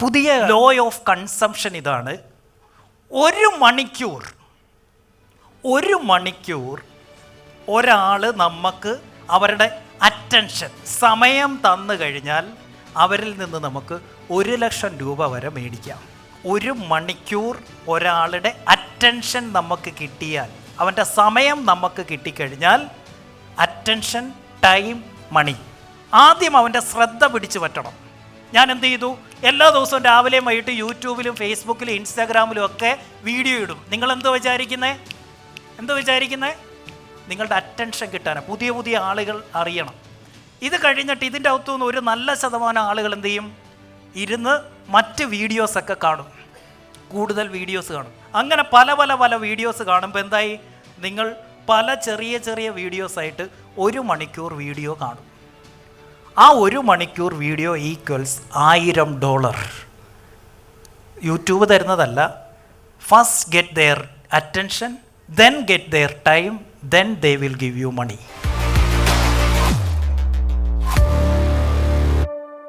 പുതിയ law of consumption ഇതാണ്. ഒരു മണിക്കൂർ ഒരു മണിക്കൂർ ഒരാൾ നമുക്ക് അവരുടെ അറ്റൻഷൻ സമയം തന്നു കഴിഞ്ഞാൽ അവരിൽ നിന്ന് നമുക്ക് ഒരു ലക്ഷം രൂപ വരെ മേടിക്കാം. ഒരു മണിക്കൂർ ഒരാളുടെ അറ്റൻഷൻ നമുക്ക് കിട്ടിയാൽ അവന്റെ സമയം നമുക്ക് കിട്ടിക്കഴിഞ്ഞാൽ അറ്റൻഷൻ ടൈം മണി ആദ്യം അവന്റെ ശ്രദ്ധ പിടിച്ചു പറ്റണം. ഞാൻ എന്ത് ചെയ്തു എല്ലാ ദിവസവും രാവിലെയും വൈകിട്ട് യൂട്യൂബിലും ഫേസ്ബുക്കിലും ഇൻസ്റ്റാഗ്രാമിലും ഒക്കെ വീഡിയോ ഇടും. നിങ്ങൾ എന്തോ വിചാരിക്കുന്നേ? എന്തോ വിചാരിക്കുന്നേ? നിങ്ങളുടെ അറ്റൻഷൻ കിട്ടാനാണ് പുതിയ പുതിയ ആളുകൾ അറിയണം. ഇത് കഴിഞ്ഞിട്ട് ഇതിന്റെ അകത്തു നിന്ന് ഒരു നല്ല ശതമാനം ആളുകൾ എന്ത് ചെയ്യും? ഇരുന്ന് മറ്റ് വീഡിയോസൊക്കെ കാണും. കൂടുതൽ വീഡിയോസ് കാണും. അങ്ങനെ പല പല പല വീഡിയോസ് കാണുമ്പോൾ എന്തായി? നിങ്ങൾ പല ചെറിയ ചെറിയ വീഡിയോസായിട്ട് ഒരു മണിക്കൂർ വീഡിയോ കാണും. ആ ഒരു മണിക്കൂർ വീഡിയോ ഈക്വൽസ് ആയിരം dollar. YouTube തരുന്നതല്ല. First get their attention then get their time then they will give you money